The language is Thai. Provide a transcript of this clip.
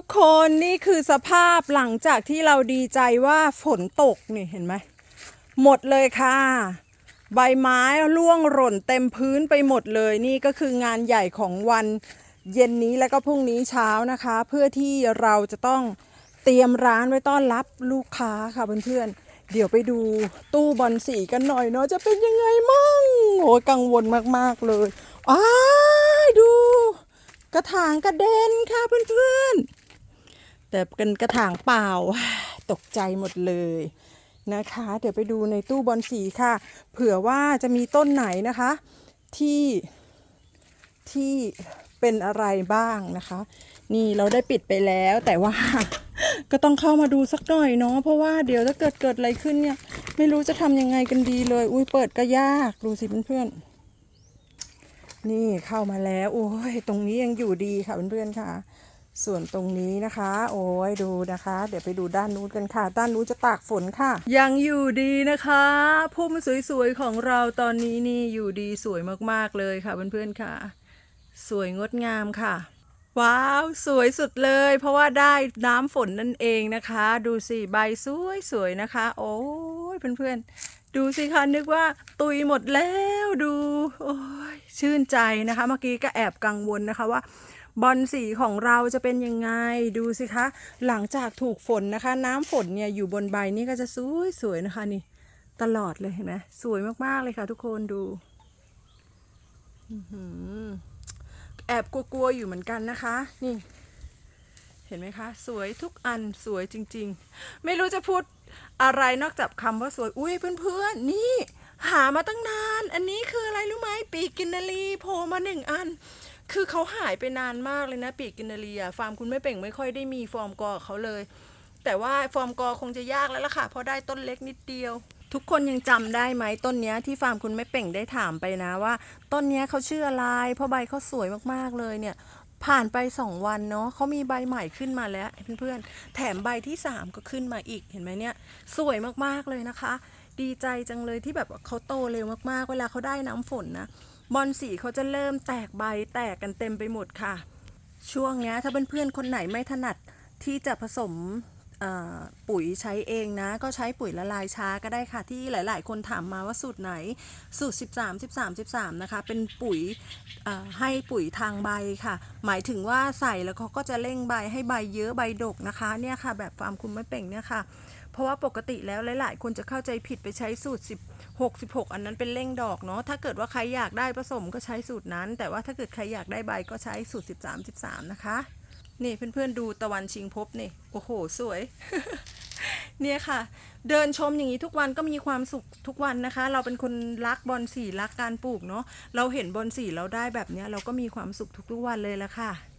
ทุกคนนี่คือสภาพหลังจากที่เราดีใจว่าฝนตกนี่เห็นไหมหมดเลยค่ะ ใบไม้ร่วงหล่นเต็มพื้นไปหมดเลยนี่ก็คืองานใหญ่ของวันเย็นนี้แล้วก็พรุ่งนี้เช้านะคะ เพื่อที่เราจะต้องเตรียมร้านไว้ต้อนรับลูกค้าค่ะเพื่อนๆเดี๋ยวไปดูตู้บอลสีกันหน่อยเนาะจะเป็นยังไงมั่งโอ้ยกังวลมากๆเลยอ้าดู กระถางกระเด็นค่ะเพื่อนๆ แต่เป็นกระถางเปล่าตกใจหมดเลยนะคะ เดี๋ยวไปดูในตู้บอลสีค่ะ เผื่อว่าจะมีต้นไหนนะคะ ที่ที่เป็นอะไรบ้างนะคะ นี่เราได้ปิดไปแล้วแต่ว่าก็ต้องเข้ามาดูสักหน่อยเนาะเพราะว่าเดี๋ยวถ้าเกิดเกิดอะไรขึ้นเนี่ย ไม่รู้จะทำยังไงกันดีเลย อุ้ยเปิดก็ยากดูสิเพื่อนๆนี่เข้ามาแล้ว โอ้ยตรงนี้ยังอยู่ดีค่ะเพื่อนๆค่ะ ส่วนตรงนี้นะคะ โอ้ยดูนะคะ เดี๋ยวไปดูด้านนู้นกันค่ะ ด้านนู้นจะตากฝนค่ะ ยังอยู่ดีนะคะพุ่มสวยๆของเราตอนนี้นี่อยู่ดีสวยมากๆเลยค่ะเพื่อนๆค่ะ สวยงดงามค่ะ ว้าวสวยสุดเลย เพราะว่าได้น้ำฝนนั่นเองนะคะ ดูสิใบสวยสวยๆนะคะ โอ้ยเพื่อนๆดูสิคะนึกว่าตุยหมดแล้วดูโอ้ยชื่นใจนะคะ เมื่อกี้ก็แอบกังวลนะคะว่า บอลสีของเราจะเป็นยังไงดูสิคะ หลังจากถูกฝนนะคะ น้ำฝนเนี่ยอยู่บนใบนี่ก็จะสวยสวยๆนะคะนี่ ตลอดเลยเห็นไหมสวยมากๆเลยค่ะ ทุกคนดูอื้อหือแอบกลัวๆอยู่เหมือนกันนะคะ นี่ เห็นไหมคะ สวยทุกอันสวยจริง ๆ ไม่รู้จะพูดอะไรนอกจากคำว่าสวย อุ้ยเพื่อนๆ นี่ หามาตั้งนาน อันนี้คืออะไรรู้ไหมปีกกินนารีโผล่มาหนึ่งอัน คือเขาหายไปนานมากเลยนะ ปีกกินนารีอะฟาร์มคุณไม่เป่งไม่ค่อยได้มีฟอร์มกอเขาเลย แต่ว่าฟอร์มกอคงจะยากแล้วล่ะค่ะเพราะได้ต้นเล็กนิดเดียว ทุกคนยังจำได้ไหมต้นเนี้ยที่ฟาร์มคุณไม่เป่งได้ถามไปนะว่า ต้นเนี้ยเขาชื่ออะไรเพราะใบเขาสวยมากๆเลยเนี่ยผ่านไปสองวันเนาะเขามีใบใหม่ขึ้นมาแล้วเพื่อนๆ แถมใบที่สามก็ขึ้นมาอีกเห็นไหมเนี่ย สวยมากๆเลยนะคะ ดีใจจังเลยที่แบบเขาโตเร็วมากๆ เวลาเขาได้น้ำฝนนะ บอลสีเขาจะเริ่มแตกใบแตกกันเต็มไปหมดค่ะ ช่วงนี้ถ้าเพื่อนๆคนไหนไม่ถนัดที่จะผสมปุ๋ยใช้เองนะ ก็ใช้ปุ๋ยละลายช้าก็ได้ค่ะ ที่หลาย ๆ คนถามมาว่าสูตรไหนสูตร 13 13 13 นะคะ เป็นปุ๋ยให้ปุ๋ยทางใบค่ะ หมายถึงว่าใส่แล้วเขาก็จะเร่งใบให้ใบเยอะใบดกนะคะเนี่ยค่ะ แบบฟาร์มคุณไม่เป่งเนี่ยค่ะ เพราะว่าปกติแล้วหลาย ๆ คนจะเข้าใจผิดไปใช้สูตร 16 16 อันนั้นเป็นเร่งดอกเนาะถ้าเกิดว่าใครอยากได้ผสมก็ใช้สูตรนั้น แต่ว่าถ้าเกิดใครอยากได้ใบก็ใช้สูตร 13 13 นะคะ นี่เพื่อน ๆ ดูตะวันชิงพบนี่โอ้โห สวยเนี่ยค่ะ เดินชมอย่างนี้ทุกวันก็มีความสุขทุกวันนะคะ เราเป็นคนรักบอลสีรักการปลูกเนาะเราเห็นบอลสีเราได้แบบเนี้ยเราก็มีความสุขทุกๆวันเลยละค่ะ